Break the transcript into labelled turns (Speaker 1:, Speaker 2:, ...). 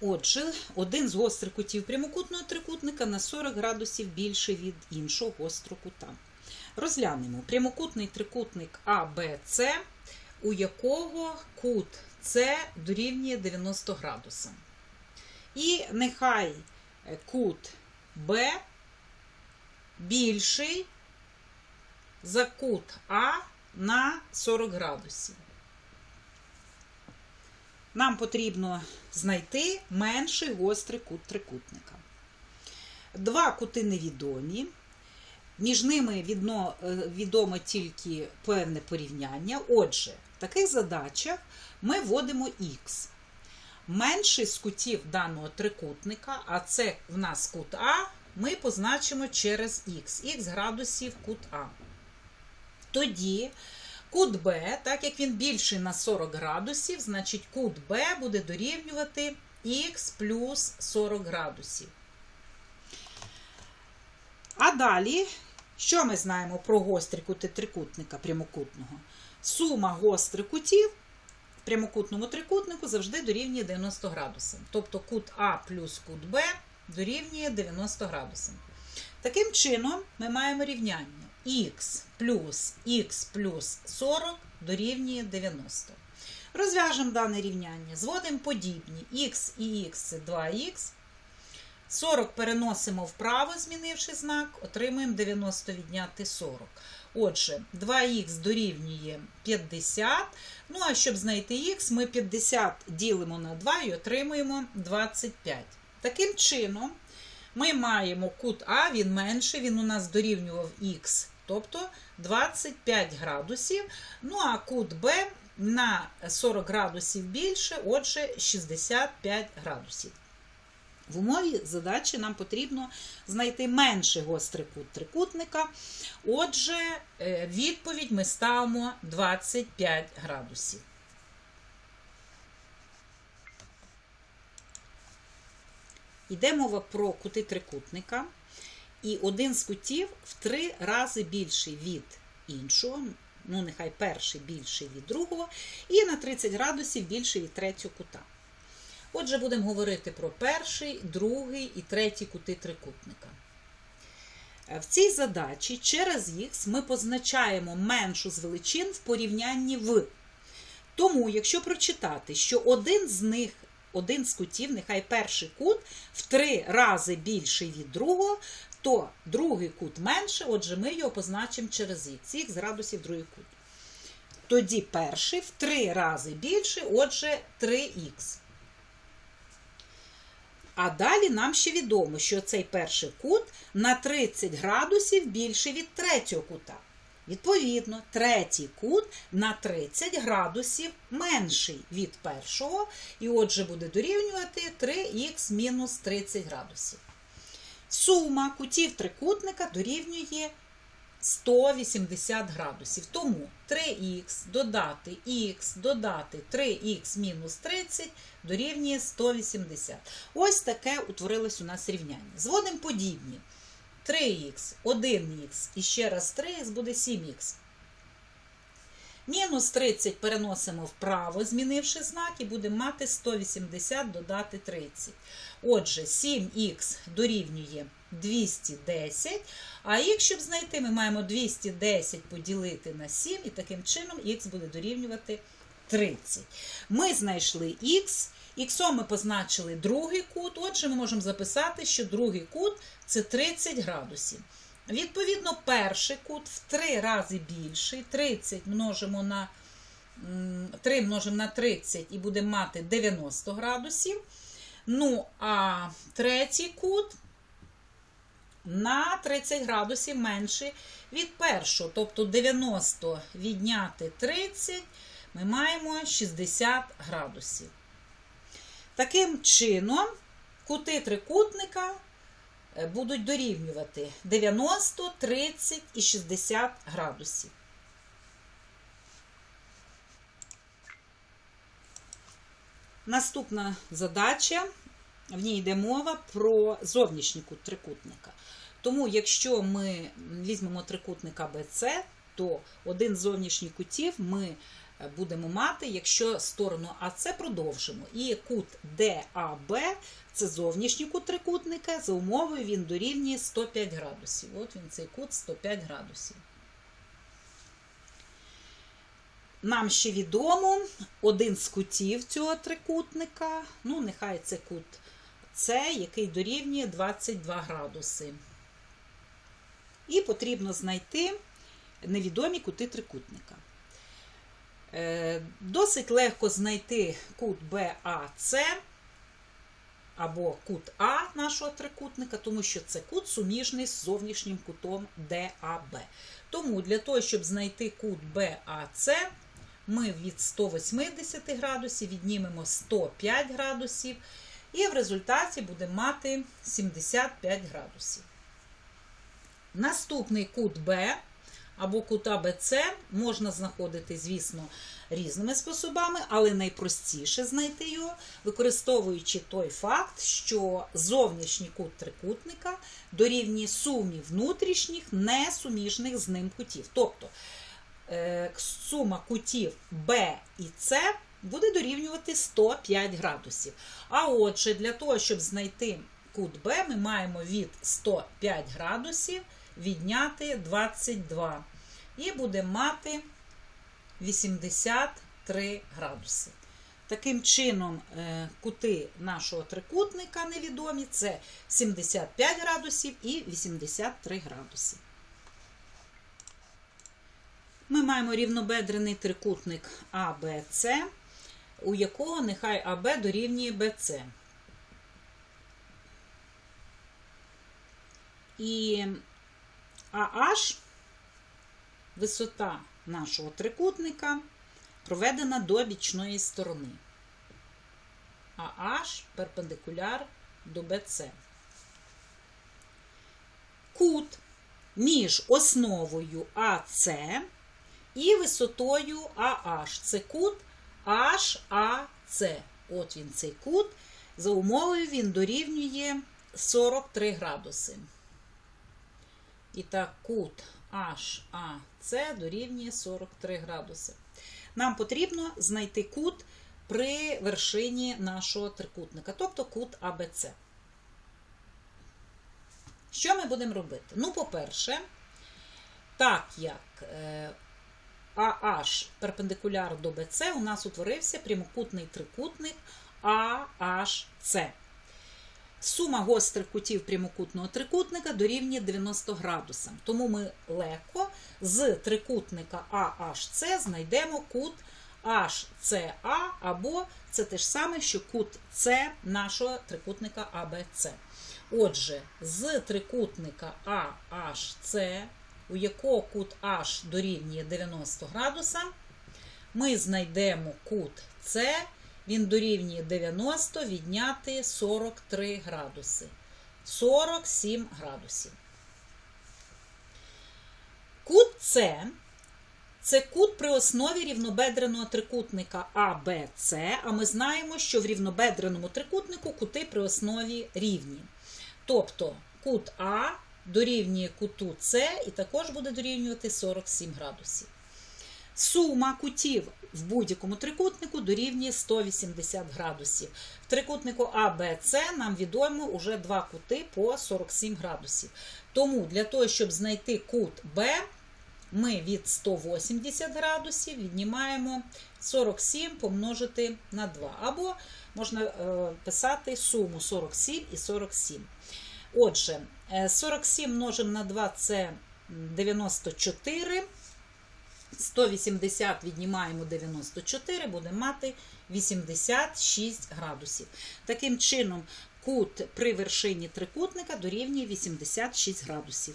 Speaker 1: Отже, один з гострих кутів прямокутного трикутника на 40 градусів більший від іншого гострого кута. Розглянемо прямокутний трикутник АБЦ, у якого кут С дорівнює 90 градусам. І нехай кут Б більший за кут А на 40 градусів. Нам потрібно знайти менший гострий кут трикутника. Два кути невідомі. Між ними відно, е, відомо тільки певне порівняння. Отже, в таких задачах ми вводимо х. Менший з кутів даного трикутника, а це в нас кут А, ми позначимо через х, х градусів кут А. Тоді кут Б, так як він більший на 40 градусів, значить кут Б буде дорівнювати х плюс 40 градусів. А далі, що ми знаємо про гострі кути трикутника прямокутного? Сума гострих кутів в прямокутному трикутнику завжди дорівнює 90 градусам. Тобто кут А плюс кут Б дорівнює 90 градусам. Таким чином, ми маємо рівняння х плюс х плюс 40 дорівнює 90. Розв'яжемо дане рівняння. Зводимо подібні. х і х це 2х. 40 переносимо вправо, змінивши знак, отримуємо 90 відняти 40. Отже, 2х дорівнює 50. Ну, а щоб знайти х, ми 50 ділимо на 2 і отримуємо 25. Таким чином, ми маємо кут А, він менший, він у нас дорівнював х, тобто 25 градусів. Ну, а кут Б на 40 градусів більше, отже, 65 градусів. В умові задачі нам потрібно знайти менший гострий кут трикутника. Отже, е, відповідь ми ставимо 25 градусів. Йде мова про кути трикутника. І один з кутів в три рази більший від іншого. Ну, нехай перший більший від другого, і на 30 градусів більший від третього кута. Отже, будемо говорити про перший, другий і третій кути трикутника. В цій задачі через х ми позначаємо меншу з величин в порівнянні в. Тому, якщо прочитати, що один з них, один з кутів, нехай перший кут, в три рази більший від другого, то другий кут менше, отже, ми його позначимо через х, х градусів другий кут. Тоді перший в три рази більший, отже, 3х. А далі нам ще відомо, що цей перший кут на 30 градусів більший від третього кута. Відповідно, третій кут на 30 градусів менший від першого, і отже буде дорівнювати 3х мінус 30 градусів. Сума кутів трикутника дорівнює 180 градусів. Тому 3х додати х додати 3х мінус 30 дорівнює 180. Ось таке утворилось у нас рівняння. Зводимо подібні. 3х, 1х і ще раз 3х буде 7х. Мінус 30 переносимо вправо, змінивши знак, і будемо мати 180 додати 30. Отже, 7х дорівнює 210. А х, щоб знайти, ми маємо 210 поділити на 7, і таким чином х буде дорівнювати 30. Ми знайшли х, х ми позначили другий кут. Отже, ми можемо записати, що другий кут це 30 градусів. Відповідно, перший кут в 3 рази більший. 30 множимо на 3 множимо на 30 і будемо мати 90 градусів. Ну, а третій кут на 30 градусів менший від першого. Тобто 90 відняти 30, ми маємо 60 градусів. Таким чином, кути трикутника будуть дорівнювати 90, 30 і 60 градусів. Наступна задача, в ній йде мова про зовнішній кут трикутника. Тому, якщо ми візьмемо трикутник АБЦ, то один з зовнішніх кутів ми е, будемо мати, якщо сторону АС продовжимо. І кут ДАБ це зовнішній кут трикутника, за умовою він дорівнює 105 градусів. От він цей кут 105 градусів. Нам ще відомо один з кутів цього трикутника, ну, нехай це кут С, який дорівнює 22 градуси. І потрібно знайти невідомі кути трикутника. Е, Досить легко знайти кут БАЦ або кут А нашого трикутника, тому що це кут суміжний з зовнішнім кутом ДАБ. Тому для того, щоб знайти кут БАЦ, ми від 180 градусів віднімемо 105 градусів, і в результаті будемо мати 75 градусів. Наступний кут Б або кут АБЦ можна знаходити, звісно, різними способами, але найпростіше знайти його, використовуючи той факт, що зовнішній кут трикутника дорівнює сумі внутрішніх, несуміжних з ним кутів. Тобто е, сума кутів Б і С буде дорівнювати 105 градусів. А отже, для того, щоб знайти кут Б, ми маємо від 105 градусів відняти 22. І будемо мати 83 градуси. Таким чином, е, кути нашого трикутника невідомі це 75 градусів і 83 градуси. Ми маємо рівнобедрений трикутник АБЦ, у якого нехай АБ дорівнює БЦ. І AH, висота нашого трикутника, проведена до бічної сторони. AH перпендикуляр до BC. Кут між основою АС і висотою AH. Це кут HAC. От він цей кут. За умовою він дорівнює 43 градуси. І так, кут HAC дорівнює 43 градуси. Нам потрібно знайти кут при вершині нашого трикутника, тобто кут АБЦ. Що ми будемо робити? Ну, по-перше, так як AH перпендикуляр до BC, у нас утворився прямокутний трикутник AHC. Сума гострих кутів прямокутного трикутника дорівнює 90 градусам. Тому ми легко з трикутника AHC знайдемо кут HCA, або це те ж саме, що кут С нашого трикутника ABC. Отже, з трикутника AHC, у якого кут H дорівнює 90 градуса, ми знайдемо кут С, він дорівнює 90 відняти 43 градуси. 47 градусів. Кут С це кут при основі рівнобедреного трикутника АБЦ, а ми знаємо, що в рівнобедреному трикутнику кути при основі рівні. Тобто кут А дорівнює куту С і також буде дорівнювати 47 градусів. Сума кутів в будь-якому трикутнику дорівнює 180 градусів. В трикутнику АБЦ нам відомо вже два кути по 47 градусів. Тому для того, щоб знайти кут Б, ми від 180 градусів віднімаємо 47 помножити на 2. Або можна е, писати суму 47 і 47. Отже, 47 множимо на 2 це 94. 180 віднімаємо 94, будемо мати 86 градусів. Таким чином, кут при вершині трикутника дорівнює 86 градусів.